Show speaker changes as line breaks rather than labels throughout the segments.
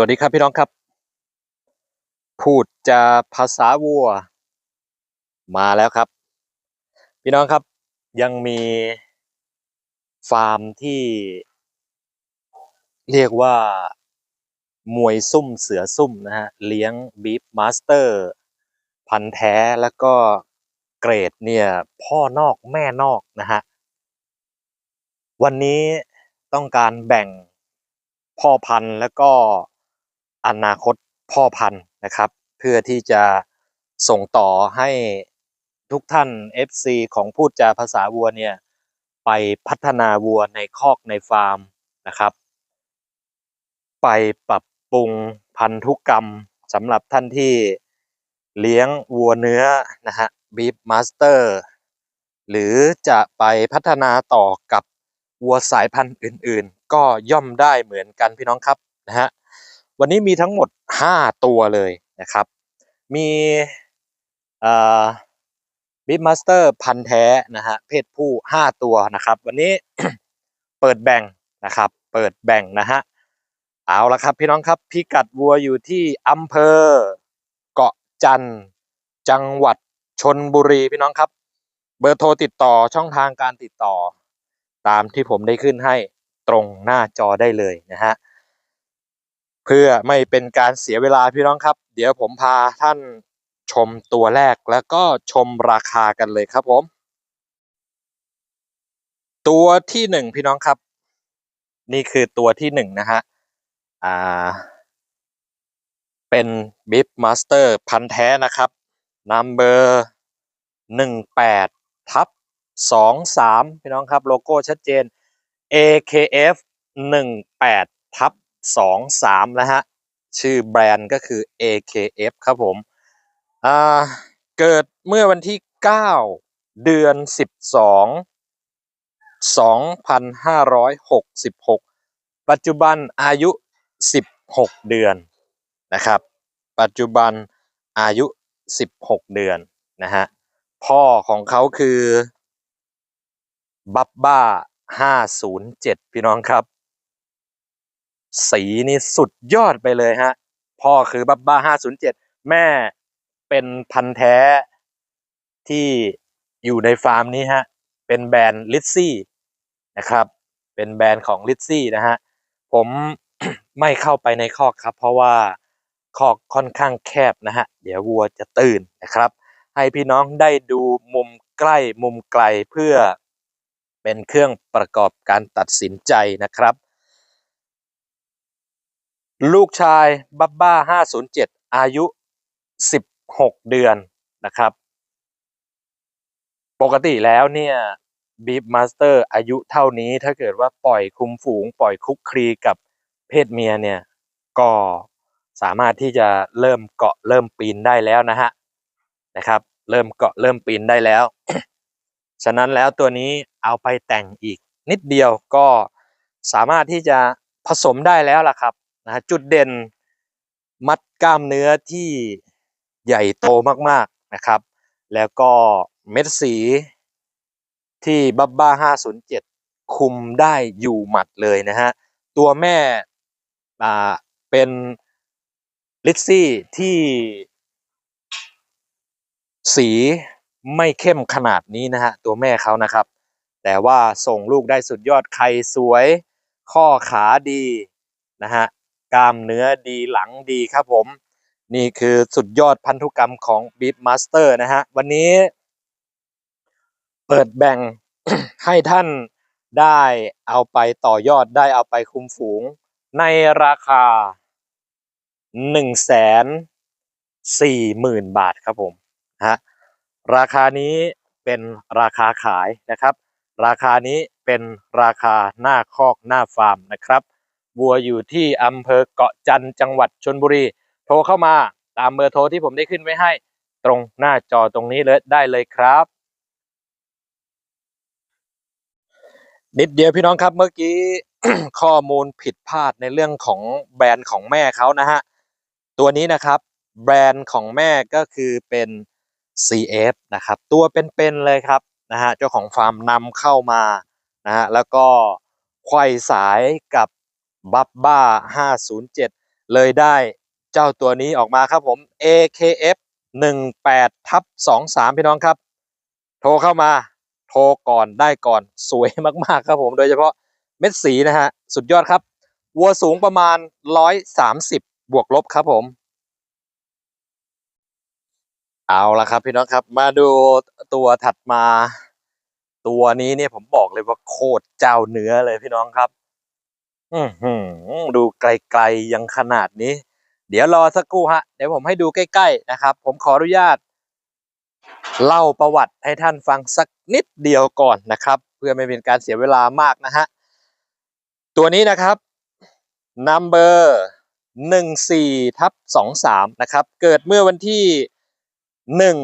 วัสดีครับพี่น้องครับ พูดจาภาษาวัว มาแล้วครับ พี่น้องครับยังมีฟาร์มที่เรียกว่ามวยซุ่มเสือซุ่มนะฮะเลี้ยงบีฟมาสเตอร์ พันแท้แล้วก็เกรดเนี่ยพ่อนอกแม่นอกนะฮะวันนี้ต้องการแบ่งพ่อพันธุ์แล้วก็ อนาคตพ่อพันธุ์นะครับ เพื่อที่จะส่งต่อให้ทุกท่าน FC ของพูดจาภาษาวัวเนี่ยไปพัฒนาวัวในคอกในฟาร์มนะครับ ไปปรับปรุงพันธุกรรมสำหรับท่านที่เลี้ยงวัวเนื้อนะฮะบีฟมาสเตอร์หรือจะไปพัฒนาต่อกับวัวสายพันธุ์อื่น ๆ ก็ย่อมได้เหมือนกันพี่น้องครับนะฮะ วันนี้มีทั้งหมด 5 ตัวเลยนะครับ มีบิ๊กมาสเตอร์พันแท้นะฮะเพศผู้ 5 ตัวนะครับ วันนี้เปิดแบ่งนะครับ เปิดแบ่งนะฮะเอาละครับ พี่น้องครับพิกัดวัวอยู่ที่อำเภอ เกาะจันจังหวัดชนบุรีพี่น้องครับ เบอร์โทรติดต่อช่องทางการติดต่อ ตามที่ผมได้ขึ้นให้ตรงหน้าจอได้เลยนะฮะ เพื่อไม่เป็นการเสียเวลาพี่น้องครับ เดี๋ยวผมพาท่านชมตัวแรกแล้วก็ชมราคากันเลยครับผม ตัวที่หนึ่งพี่น้องครับ นี่คือตัวที่หนึ่งนะฮะอ่า เป็นบิ๊บมาสเตอร์พันแท้นะครับนัมเบอร์หนึ่งแปดทับสองสามพี่น้องครับ โลโก้ชัดเจน AKF หนึ่งแปดทับ สองสามนะฮะ ชื่อแบรนด์ก็คือ AKF ครับผมเกิดเมื่อวันที่ 9 เดือน 12 2566 ปัจจุบันอายุ 16 เดือนนะครับ ปัจจุบันอายุ 16 เดือนนะฮะ พ่อของเขาคือ บับบ้า 507 พี่น้องครับ สีนี่สุดยอดไปเลยฮะ พ่อคือบับบ้า507แม่เป็นพันธุ์แท้ที่อยู่ในฟาร์มนี้ฮะ เป็นแบรนด์ลิซซี่นะครับ เป็นแบรนด์ของลิซซี่นะฮะ ผมไม่เข้าไปในคอกครับ เพราะว่าคอกค่อนข้างแคบนะฮะ เดี๋ยววัวจะตื่นนะครับ ให้พี่น้องได้ดูมุมใกล้มุมไกลเพื่อเป็นเครื่องประกอบการตัดสินใจนะครับ ลูกชายบับบ้า507อายุ16เดือนนะครับ ปกติแล้วเนี่ยบีฟมาสเตอร์อายุเท่านี้ถ้าเกิดว่าปล่อยคุมฝูง ปล่อยคุกคลีกับเพศเมียเนี่ยก็สามารถที่จะเริ่มเกาะเริ่มปีนได้แล้วนะฮะนะครับ เริ่มเกาะเริ่มปีนได้แล้ว ฉะนั้นแล้วตัวนี้เอาไปแต่งอีกนิดเดียวก็สามารถที่จะผสมได้แล้วล่ะครับ นะจุดเด่นมัดกล้ามเนื้อที่ใหญ่โตมากๆนะครับ แล้วก็เม็ดสีที่บับบ้า 507 คุมได้อยู่หมัดเลยนะฮะ ตัวแม่อ่าเป็นลิซซี่ที่ สีไม่เข้มขนาดนี้นะฮะ ตัวแม่เขานะครับ แต่ว่าส่งลูกได้สุดยอด ไข่สวย ข้อขาดีนะฮะ กล้ามเนื้อดีหลังดีครับผม นี่คือสุดยอดพันธุกรรมของ Beat Master นะฮะ วันนี้ เปิดแบ่งให้ท่านได้เอาไปต่อยอดได้เอาไปคุมฝูง ในราคา1นึ่งแสนสี่หมื่นบาทครับผมฮะราคานี้เป็นราคาขายนะครับ ราคานี้เป็นราคาหน้าคอกหน้าฟาร์มนะครับ วัวอยู่ที่อำเภอเกาะจันจังหวัดชนบุรี โทรเข้ามาตามเบอร์โทรที่ผมได้ขึ้นไว้ให้ ตรงหน้าจอตรงนี้เลยได้เลยครับ นิดเดียวพี่น้องครับเมื่อกี้ข้อมูลผิดพลาดในเรื่องของแบรนด์ของแม่เขานะฮะ ตัวนี้นะครับ แบรนด์ของแม่ก็คือเป็น CF นะครับ ตัวเป็นๆเลยครับนะฮะเจ้าของฟาร์มนำเข้ามานะฮะแล้วก็ไขว้สายกับ บับบ้า 507 เลยได้เจ้าตัวนี้ออกมาครับผม AKF 18ทับ23 พี่น้องครับ โทรเข้ามา โทรก่อนได้ก่อนสวยมาก ๆ ครับผมโดยเฉพาะเม็ดสีนะฮะ สุดยอดครับ วัวสูงประมาณ 130 บวกลบครับผม เอาละครับพี่น้องครับ มาดูตัวถัดมา ตัวนี้เนี่ยผมบอกเลยว่าโคตรเจ้าเนื้อเลยพี่น้องครับ อือหือดูไกลๆยังขนาดนี้ เดี๋ยวรอสักครู่ฮะ เดี๋ยวผมให้ดูใกล้ๆนะครับ ผมขออนุญาต เล่าประวัติให้ท่านฟังสักนิดเดียวก่อนนะครับ เพื่อไม่เป็นการเสียเวลามากนะฮะ ตัวนี้นะครับ number หนึ่งสี่ทับสองสามนะครับ เกิดเมื่อวันที่หนึ่ง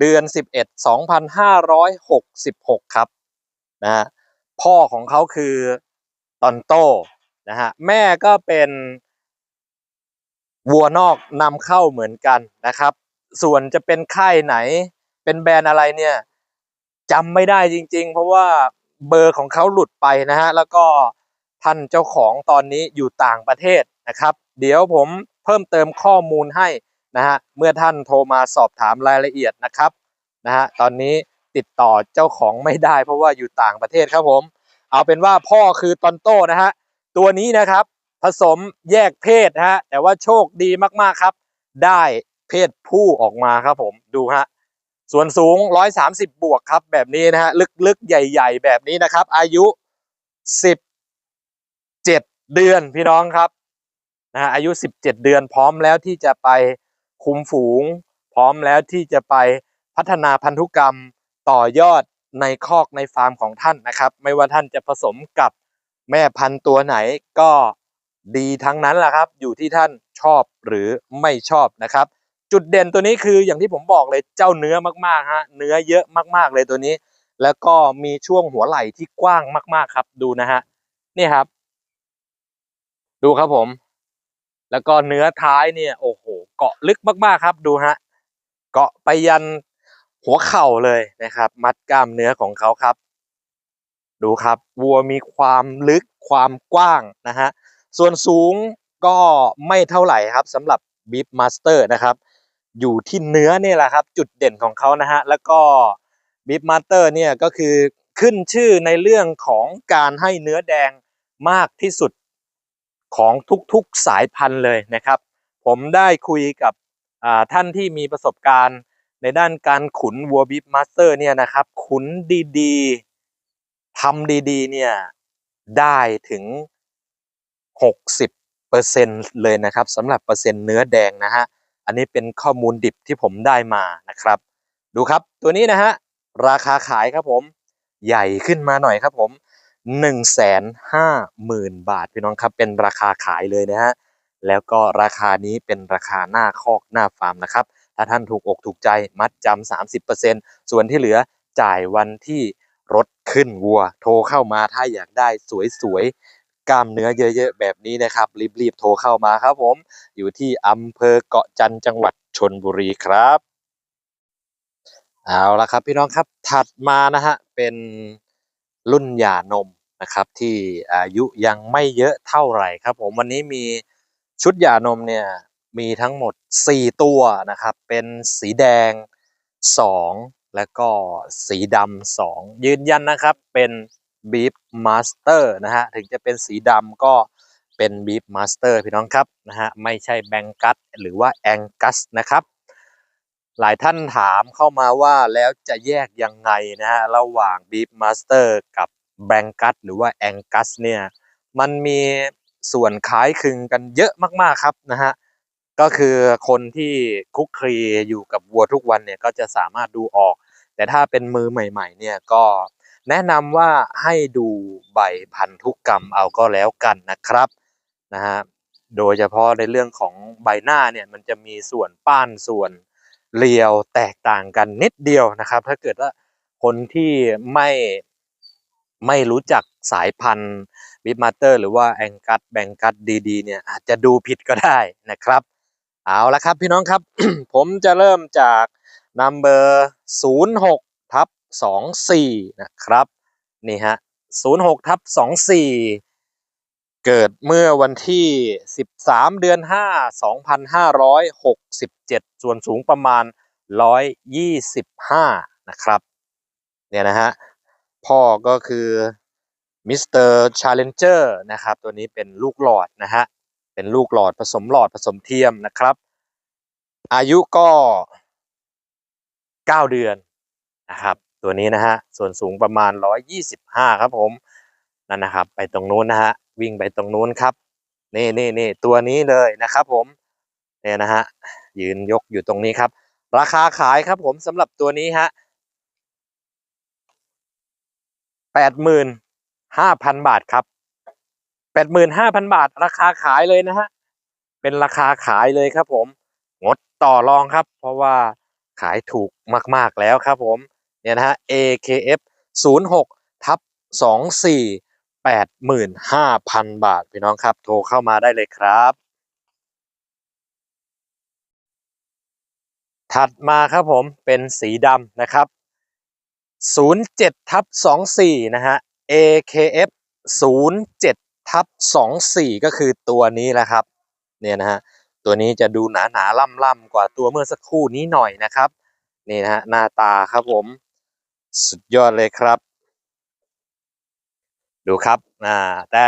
เดือนสิบเอ็ดสองพันห้าร้อยหกสิบหกครับนะพ่อของเขาคือตอนโต นะฮะแม่ก็เป็นวัวนอกนำเข้าเหมือนกันนะครับ ส่วนจะเป็นค่ายไหน เป็นแบรนด์อะไรเนี่ยจำไม่ได้จริง ๆ เพราะว่าเบอร์ของเขาหลุดไปนะฮะแล้วก็ท่านเจ้าของตอนนี้อยู่ต่างประเทศนะครับ เดี๋ยวผมเพิ่มเติมข้อมูลให้นะฮะเมื่อท่านโทรมาสอบถามรายละเอียดนะครับนะฮะตอนนี้ติดต่อเจ้าของไม่ได้ เพราะว่าอยู่ต่างประเทศครับผม เอาเป็นว่าพ่อคือตอนโตนะฮะ ตัวนี้นะครับ ผสมแยกเพศฮะแต่ว่าโชคดีมากๆครับ ได้เพศผู้ออกมาครับผมดูฮะส่วนสูง 130 บวกครับ แบบนี้นะฮะลึกๆ ใหญ่ ๆ แบบนี้นะครับ อายุ 17 เดือนพี่น้องครับนะฮะอายุ 17 เดือนพร้อมแล้วที่จะไปคุมฝูง พร้อมแล้วที่จะไปพัฒนาพันธุกรรมต่อยอดในคอกในฟาร์มของท่านนะครับ ไม่ว่าท่านจะผสมกับ แม่พันธุ์ตัวไหนก็ดีทั้งนั้นแหละครับ อยู่ที่ท่านชอบหรือไม่ชอบนะครับ จุดเด่นตัวนี้คืออย่างที่ผมบอกเลยเจ้าเนื้อมากๆฮะเนื้อเยอะมากๆเลยตัวนี้ แล้วก็มีช่วงหัวไหล่ที่กว้างมาก ๆครับ ดูนะฮะนี่ครับ ดูครับผม แล้วก็เนื้อท้ายเนี่ยโอ้โหเกาะลึกมากๆครับ ดูฮะเกาะไปยันหัวเข่าเลยนะครับ มัดกล้ามเนื้อของเขาครับ ดูครับวัวมีความลึกความกว้างนะฮะส่วนสูงก็ไม่เท่าไหร่ครับสำหรับบีฟมาสเตอร์นะครับ อยู่ที่เนื้อนี่แหละครับ จุดเด่นของเขานะฮะแล้วก็บีฟมาสเตอร์เนี่ยก็คือขึ้นชื่อในเรื่องของการให้เนื้อแดงมากที่สุดของทุกๆสายพันธุ์เลยนะครับ ผมได้คุยกับท่านที่มีประสบการณ์ในด้านการขุนวัวบีฟมาสเตอร์เนี่ยนะครับ ขุนดีๆ ทำดีๆ เนี่ยได้ถึง 60เปอร์เซ็นเลยนะครับสำหรับเปอร์เซ็นต์เนื้อแดงนะฮะ อันนี้เป็นข้อมูลดิบที่ผมได้มานะครับ ดูครับตัวนี้นะฮะ ราคาขายครับผมใหญ่ขึ้นมาหน่อยครับผม1นึ่งแสนห้าหมื่นบาทพี่น้องครับเป็นราคาขายเลยนะฮะแล้วก็ราคานี้เป็นราคาหน้าคอกหน้าฟาร์มนะครับ ถ้าท่านถูกอกถูกใจมัดจำสามสิบเปอร์เซ็นส่วนที่เหลือจ่ายวันที่ รถขึ้นวัว โทรเข้ามาถ้าอยากได้สวยๆกล้ามเนื้อเยอะๆแบบนี้นะครับรีบๆโทรเข้ามาครับผมอยู่ที่อำเภอเกาะจันจังหวัดชนบุรีครับเอาละครับพี่น้องครับถัดมานะฮะเป็นรุ่นหย่านมนะครับที่อายุยังไม่เยอะเท่าไหร่ครับผมวันนี้มีชุดหย่านมเนี่ยมีทั้งหมด 4 ตัวนะครับเป็นสีแดง 2 แล้วก็สีดำ2ยืนยันนะครับเป็นบีฟมาสเตอร์นะฮะถึงจะเป็นสีดำก็เป็นบีฟมาสเตอร์พี่น้องครับนะฮะไม่ใช่แบงกัสหรือว่าแองกัสนะครับ หลายท่านถามเข้ามาว่าแล้วจะแยกยังไงนะฮะระหว่างบีฟมาสเตอร์กับแบงกัสหรือว่าแองกัสเนี่ยมันมีส่วนคล้ายคลึงกันเยอะมากๆครับนะฮะ ก็คือคนที่คุกคลีอยู่กับวัวทุกวันเนี่ยก็จะสามารถดูออก แต่ถ้าเป็นมือใหม่ ๆ เนี่ยก็แนะนำว่าให้ดูใบพันธุกกรรมเอาก็แล้วกันนะครับนะฮะโดยเฉพาะในเรื่องของใบหน้าเนี่ยมันจะมีส่วนป้านส่วนเรียวแตกต่างกันนิดเดียวนะครับ ถ้าเกิดว่าคนที่ไม่ไม่รู้จักสายพันธุ์บิทมาเตอร์ หรือว่าแองกัสแบงกัสดีๆเนี่ยอาจจะดูผิดก็ได้นะครับ เอาละครับพี่น้องครับ ผมจะเริ่มจากนัมเบอร์06ทับ24นะครับ นี่ฮะ06ทับ24เกิดเมื่อวันที่ 13 เดือน 5 2567 ส่วนสูงประมาณ 125 นะครับ เนี่ยนะฮะ พ่อก็คือมิสเตอร์ชาเลนเจอร์นะครับ ตัวนี้เป็นลูกหลอดนะฮะ เป็นลูกหลอดผสมหลอดผสมเทียมนะครับ อายุก็ 9 เดือนนะครับ ตัวนี้นะฮะส่วนสูงประมาณ 125 ครับผมนั่นนะครับ ไปตรงนู้นนะฮะวิ่งไปตรงนู้นครับนี่นี่นี่ตัวนี้เลยนะครับ ผมเนี่ยนะฮะยืนยกอยู่ตรงนี้ครับ ราคาขายครับผมสำหรับตัวนี้ฮะแปดหมื่นห้าพันบาทครับ ดหมื่นห้าพันบาท ราคาขายเลยนะฮะ เป็นราคาขายเลยครับผม งดต่อรองครับ เพราะว่าขายถูกมาก ๆ แล้วครับผม เนี่ยนะฮะ AKF 06ทับ24 85,000 บาท พี่น้องครับ โทรเข้ามาได้เลยครับ ถัดมาครับผมเป็นสีดำนะครับ 07ทับ24 นะฮะ AKF 07 ทับ24ก็คือตัวนี้แหละครับ เนี่ยนะฮะ ตัวนี้จะดูหนาหนาล่ำล่ำกว่าตัวเมื่อสักครู่นี้หน่อยนะครับ นี่นะฮะหน้าตาครับผม สุดยอดเลยครับ ดูครับอ่าแต่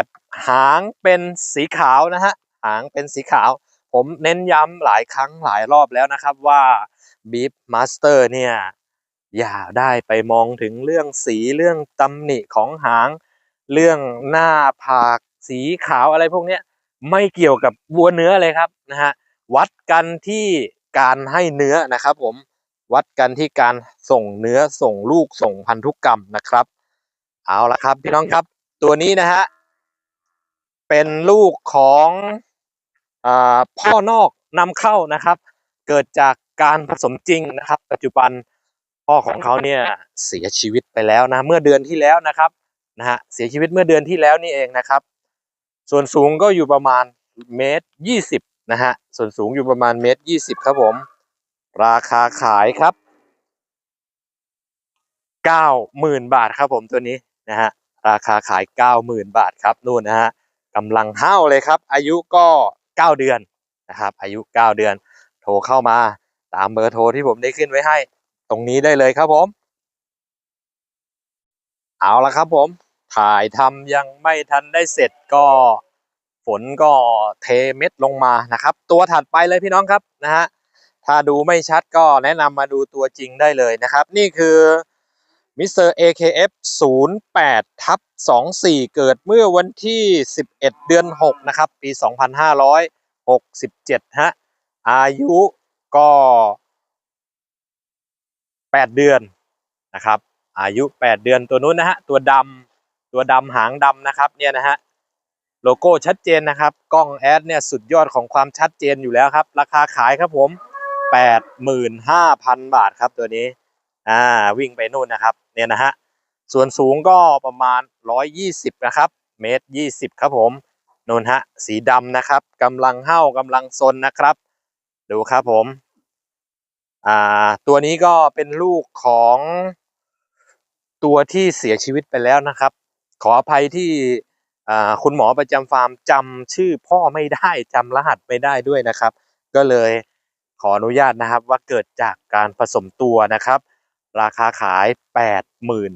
หางเป็นสีขาวนะฮะ หางเป็นสีขาว ผมเน้นย้ำหลายครั้งหลายรอบแล้วนะครับว่า Beef Master เนี่ยอย่าได้ไปมองถึงเรื่องสีเรื่องตำหนิของหาง เรื่องหน้าผาก สีขาวอะไรพวกเนี้ยไม่เกี่ยวกับวัวเนื้อเลยครับนะฮะวัดกันที่การให้เนื้อนะครับ ผมวัดกันที่การส่งเนื้อส่งลูกส่งพันธุกรรมนะครับ เอาละครับพี่น้องครับตัวนี้นะฮะเป็นลูกของอพ่อนอกนำเข้านะครับ เกิดจากการผสมจริงนะครับ ปัจจุบันพ่อของเขาเนี่ยเสียชีวิตไปแล้วนะเมื่อเดือนที่แล้วนะครับนะฮะเสียชีวิตเมื่อเดือนที่แล้วนี่เองนะครับ ส่วนสูงก็อยู่ประมาณเมตรยี่สิบนะฮะ ส่วนสูงอยู่ประมาณเมตรยี่สิบครับผม ราคาขายครับเก้าหมื่นบาทครับผมตัวนี้นะฮะ ราคาขายเก้าหมื่นบาทครับนู่นนะฮะกำลังห้าวเลยครับ อายุก็เก้าเดือนนะครับ อายุเก้าเดือน โทรเข้ามาตามเบอร์โทรที่ผมได้ขึ้นไว้ให้ ตรงนี้ได้เลยครับผม เอาละครับผม ถ่ายทำยังไม่ทันได้เสร็จก็ฝนก็เทเม็ดลงมานะครับ ตัวถัดไปเลยพี่น้องครับนะฮะถ้าดูไม่ชัดก็แนะนำมาดูตัวจริงได้เลยนะครับ นี่คือมิสเตอร์ AKF 08ทับ24 เกิดเมื่อวันที่ 11 เดือน 6 นะครับ ปี 2567 ฮะ อายุก็ 8 เดือนนะครับ อายุ 8 เดือนตัวนู้นนะฮะ ตัวดำ ตัวดำหางดำนะครับเนี่ยนะฮะโลโก้ชัดเจนนะครับกล้องแอดเนี่ยสุดยอดของความชัดเจนอยู่แล้วครับ ราคาขายครับผม 85,000 บาทครับตัวนี้อ่าวิ่งไปนู่นนะครับเนี่ยนะฮะส่วนสูงก็ประมาณ 120 นะครับ เมตร 20 ครับผมนู่นฮะสีดำนะครับกำลังเห่ากำลังซนนะครับ ดูครับผมอ่าตัวนี้ก็เป็นลูกของตัวที่เสียชีวิตไปแล้วนะครับ ขออภัยที่คุณหมอประจำฟาร์มจำชื่อพ่อไม่ได้จำรหัสไม่ได้ด้วยนะครับ ก็เลยขออนุญาตนะครับว่าเกิดจากการผสมตัวนะครับ ราคาขาย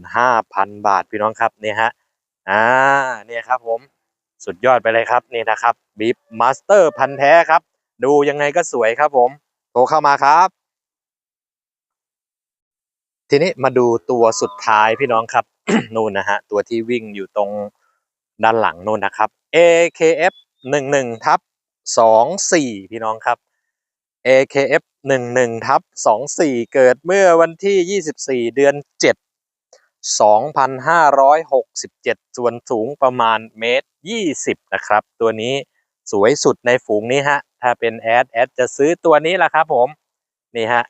85,000 บาทพี่น้องครับเนี่ยฮะอ่าเนี่ยครับผมสุดยอดไปเลยครับนี่นะครับบีฟมาสเตอร์พันแท้ครับ ดูยังไงก็สวยครับผมโทรเข้ามาครับ ทีนี้มาดูตัวสุดท้ายพี่น้องครับ นู่นนะฮะ ตัวที่วิ่งอยู่ตรงด้านหลังนู่นนะครับ AKF 11ทับ24 พี่น้องครับ AKF 11ทับ24 เกิดเมื่อวันที่ 24 เดือน 7 2567 ส่วนสูงประมาณเมตร 20 นะครับ ตัวนี้สวยสุดในฝูงนี้ฮะ ถ้าเป็นแอดแอดจะซื้อตัวนี้แหละครับผม นี่ฮะ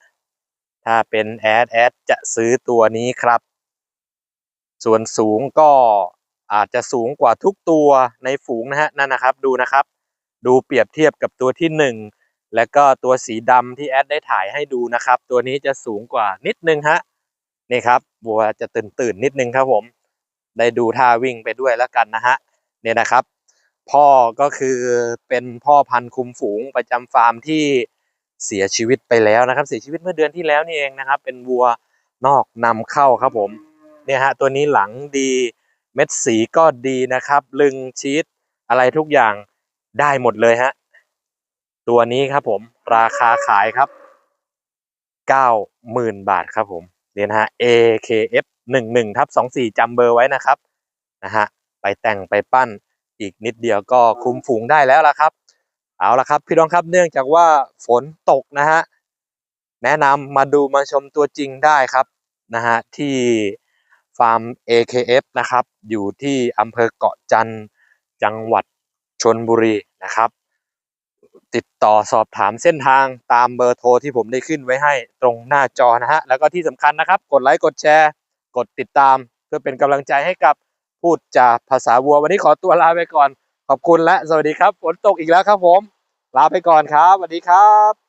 ถ้าเป็นแอดแอดจะซื้อตัวนี้ครับ ส่วนสูงก็อาจจะสูงกว่าทุกตัวในฝูงนะฮะนั่นนะครับดูนะครับ ดูเปรียบเทียบกับตัวที่หนึ่งแล้วก็ตัวสีดำที่แอดได้ถ่ายให้ดูนะครับ ตัวนี้จะสูงกว่านิดนึงฮะนี่ครับบัวจะตื่นตื่นนิดนึงครับผม ได้ดูท่าวิ่งไปด้วยแล้วกันนะฮะเนี่ยนะครับ พ่อก็คือเป็นพ่อพันธุ์คุมฝูงประจำฟาร์มที่เสียชีวิตไปแล้วนะครับ เสียชีวิตเมื่อเดือนที่แล้วนี่เองนะครับ เป็นวัวนอกนำเข้าครับผม เนี่ยฮะตัวนี้หลังดีเม็ดสีก็ดีนะครับ ลึงชีสอะไรทุกอย่างได้หมดเลยฮะตัวนี้ครับผมราคาขายครับ 90,000 บาทครับผมเนี่ยนะฮะ AKF 11ทับ24จำเบอร์ไว้นะครับนะฮะไปแต่งไปปั้นอีกนิดเดียวก็คุมฝูงได้แล้วละครับ เอาละครับ พี่น้องครับเนื่องจากว่าฝนตกนะฮะแนะนำมาดูมาชมตัวจริงได้ครับนะฮะที่ ฟาร์ม AKF นะครับ อยู่ที่อำเภอเกาะจันทร์จังหวัดชนบุรีนะครับ ติดต่อสอบถามเส้นทางตามเบอร์โทรที่ผมได้ขึ้นไว้ให้ตรงหน้าจอนะฮะ แล้วก็ที่สำคัญนะครับ กดไลค์กดแชร์ กดติดตาม เพื่อเป็นกำลังใจให้กับพูดจาภาษาวัว วันนี้ขอตัวลาไปก่อน ขอบคุณและสวัสดีครับ ฝนตกอีกแล้วครับผม ลาไปก่อนครับสวัสดีครับ